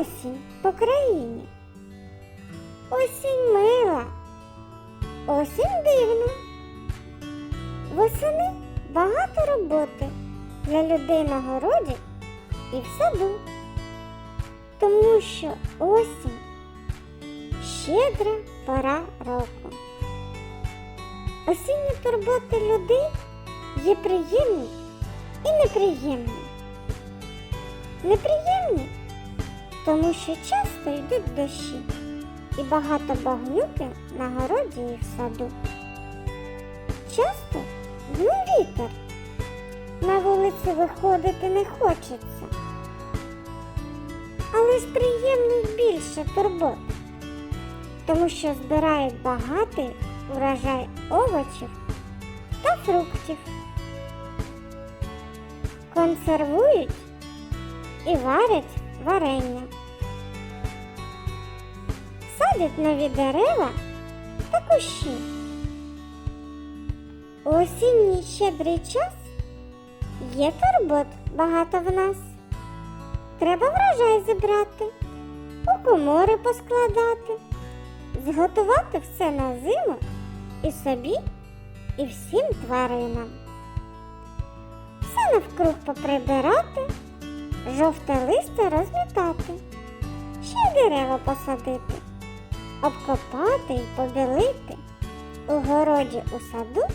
осінь по країні. Осінь мила, осінь дивна. Восени багато роботи для людей на городі і в саду, тому що осінь щедра пора року. Осінні турботи людей є приємні і неприємні. Неприємні, тому що часто йдуть дощі і багато багнюки на городі і в саду. Часто дме вітер, на вулиці виходити не хочеться. Але ж приємних більше турбот, тому що збирають багатий урожай овочів та фруктів, консервують і варять варення, садять нові дерева та кущі. У осінній щедрий час є турбот багато в нас. Треба врожай зібрати, у комори поскладати, зготувати все на зиму і собі, і всім тваринам. Все навкруг поприбирати, жовте листя розмітати, ще дерева посадити, обкопати і побілити, у городі у саду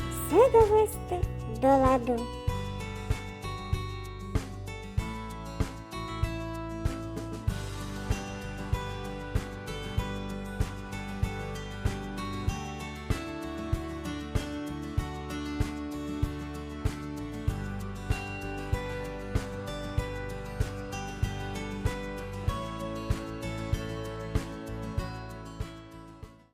все довести до ладу.